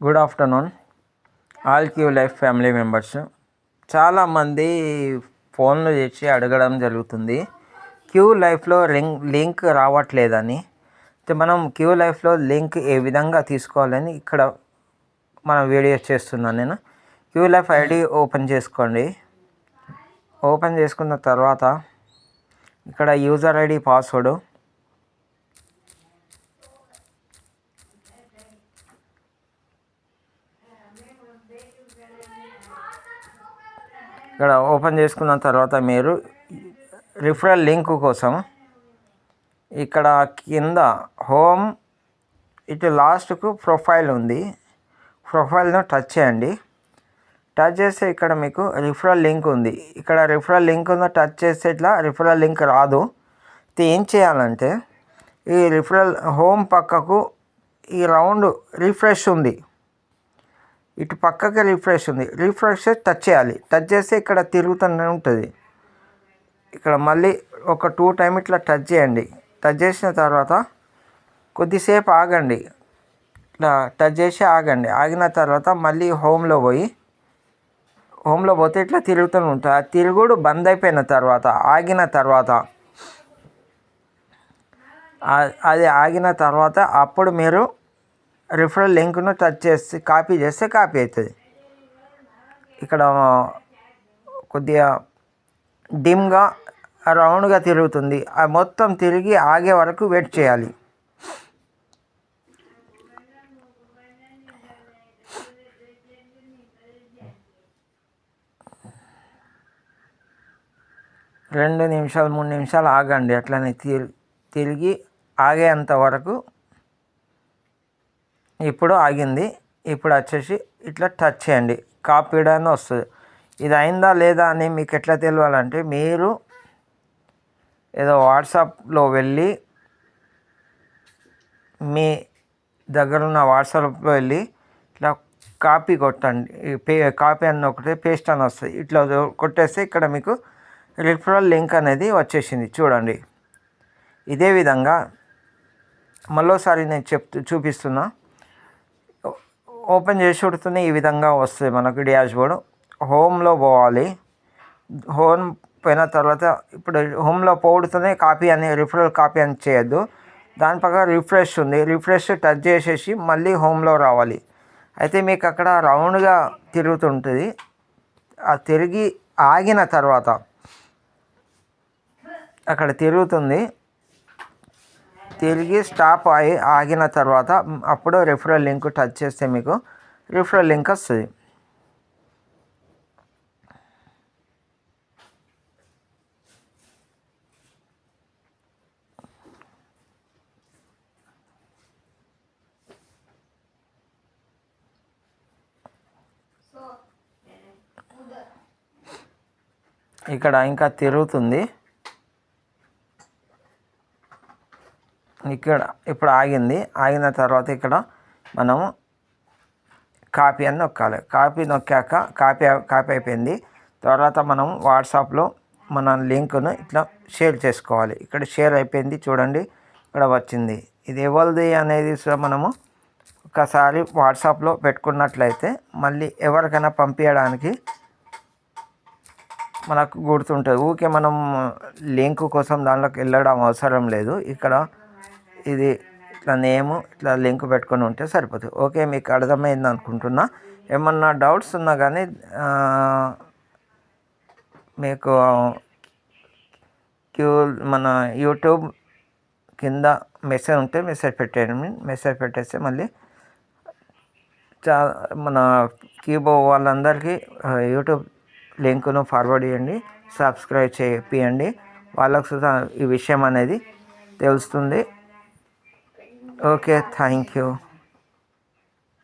Good afternoon all Q life family members చాలామంది ఫోన్లు చేసి అడగడం జరుగుతుంది. క్యూ లైఫ్లో లింక్ లింక్ రావట్లేదని. అయితే మనం క్యూ లైఫ్లో లింక్ ఏ విధంగా తీసుకోవాలని ఇక్కడ మనం వీడియోస్ చేస్తున్నాను నేను. క్యూ లైఫ్ ఐడి ఓపెన్ చేసుకోండి. ఓపెన్ చేసుకున్న తర్వాత ఇక్కడ యూజర్ ఐడి పాస్వర్డ్ ఇక్కడ ఓపెన్ చేసుకున్న తర్వాత మీరు రిఫరల్ లింక్ కోసం ఇక్కడ కింద హోమ్ ఇటు లాస్ట్కు ప్రొఫైల్ ఉంది. ప్రొఫైల్ను టచ్ చేయండి. టచ్ చేస్తే ఇక్కడ మీకు రిఫరల్ లింక్ ఉంది. ఇక్కడ రిఫరల్ లింక్ ఉందో టచ్ చేస్తే ఇట్లా రిఫరల్ లింక్ రాదు. అయితే ఏం చేయాలంటే ఈ రిఫరల్ హోమ్ పక్కకు ఈ రౌండ్ రిఫ్రెష్ ఉంది. ఇటు పక్కకి రిఫ్రెష్ ఉంది. రిఫ్రెష్ టచ్ చేయాలి. టచ్ చేస్తే ఇక్కడ తిరుగుతూనే ఉంటుంది. ఇక్కడ మళ్ళీ ఒక టూ టైం ఇట్లా టచ్ చేయండి. టచ్ చేసిన తర్వాత కొద్దిసేపు ఆగండి. ఇట్లా టచ్ చేసి ఆగండి. ఆగిన తర్వాత మళ్ళీ హోమ్లో పోయి హోమ్లో పోతే ఇట్లా తిరుగుతూ ఉంటుంది. ఆ తిరుగుడు బంద్ అయిపోయిన తర్వాత ఆగిన తర్వాత అది ఆగిన తర్వాత అప్పుడు మీరు రిఫరల్ లింక్ను టచ్ చేసి కాపీ చేస్తే కాపీ అవుతుంది ఇక్కడ కొద్దిగా డిమ్గా రౌండ్గా తిరుగుతుంది. అది మొత్తం తిరిగి ఆగే వరకు వెయిట్ చేయాలి. రెండు నిమిషాలు మూడు నిమిషాలు ఆగండి. అట్లనే తిరిగి ఆగేంత వరకు ఇప్పుడు ఆగింది. ఇప్పుడు వచ్చేసి ఇట్లా టచ్ చేయండి. కాపీడ్ అని వస్తుంది. ఇది అయిందా లేదా అని మీకు ఎట్లా తెలియాలంటే మీరు ఏదో వాట్సాప్లో వెళ్ళి మీ దగ్గర ఉన్న వాట్సాప్లో వెళ్ళి ఇట్లా కాపీ కొట్టండి. పే కాపీ అని ఒకటి పేస్ట్ అని వస్తుంది. ఇట్లా కొట్టేస్తే ఇక్కడ మీకు రిఫరల్ లింక్ అనేది వచ్చేసింది. చూడండి. ఇదే విధంగా మళ్ళోసారి నేను చెప్తూ చూపిస్తున్నా. ఓపెన్ చేసి ఉడుతూనే ఈ విధంగా వస్తుంది మనకు డాష్ బోర్డ్ హోమ్లో పోవాలి. హోమ్ పోయిన తర్వాత ఇప్పుడు హోమ్లో పోడుతూనే కాపీ అని రిఫరల్ కాపీ అని చేయొద్దు. దాని పక్కన రిఫ్రెష్ ఉంది. రిఫ్రెష్ టచ్ చేసేసి మళ్ళీ హోమ్లో రావాలి. అయితే మీకు అక్కడ రౌండ్గా తిరుగుతుంటుంది. ఆ తిరిగి ఆగిన తర్వాత అక్కడ తిరుగుతుంది. తిరిగి స్టాప్ అయి ఆగిన తర్వాత అప్పుడు రిఫరల్ లింక్ టచ్ చేస్తే మీకు రిఫరల్ లింక్ వస్తుంది. ఇక్కడ ఇంకా తిరుగుతుంది. ఇక్కడ ఇప్పుడు ఆగింది. ఆగిన తర్వాత ఇక్కడ మనము కాపీ అని నొక్కాలి. కాపీ నొక్కాక కాపీ కాపీ అయిపోయింది. తర్వాత మనం వాట్సాప్లో మన లింక్ను ఇట్లా షేర్ చేసుకోవాలి. ఇక్కడ షేర్ అయిపోయింది చూడండి. ఇక్కడ వచ్చింది. ఇది ఎవరిది అనేది మనము ఒకసారి వాట్సాప్లో పెట్టుకున్నట్లయితే మళ్ళీ ఎవరికైనా పంపించడానికి మనకు గుర్తుంటుంది. ఊకే మనం లింక్ కోసం దాంట్లోకి వెళ్ళడం అవసరం లేదు. ఇక్కడ ఇది ఇట్లా నేము ఇట్లా లింక్ పెట్టుకొని ఉంటే సరిపోతుంది. ఓకే మీకు అర్థమైంది అనుకుంటున్నా. ఏమన్నా డౌట్స్ ఉన్నా కానీ మీకు క్యూ మన యూట్యూబ్ కింద మెసేజ్ ఉంటే మెసేజ్ పెట్టేయండి. మెసేజ్ పెట్టేస్తే మళ్ళీ చా మన కీబోర్డ్ వాళ్ళందరికీ యూట్యూబ్ లింకును ఫార్వర్డ్ చేయండి సబ్స్క్రైబ్ చేయండి వాళ్ళకు ఈ విషయం అనేది తెలుస్తుంది. Okay, thank you.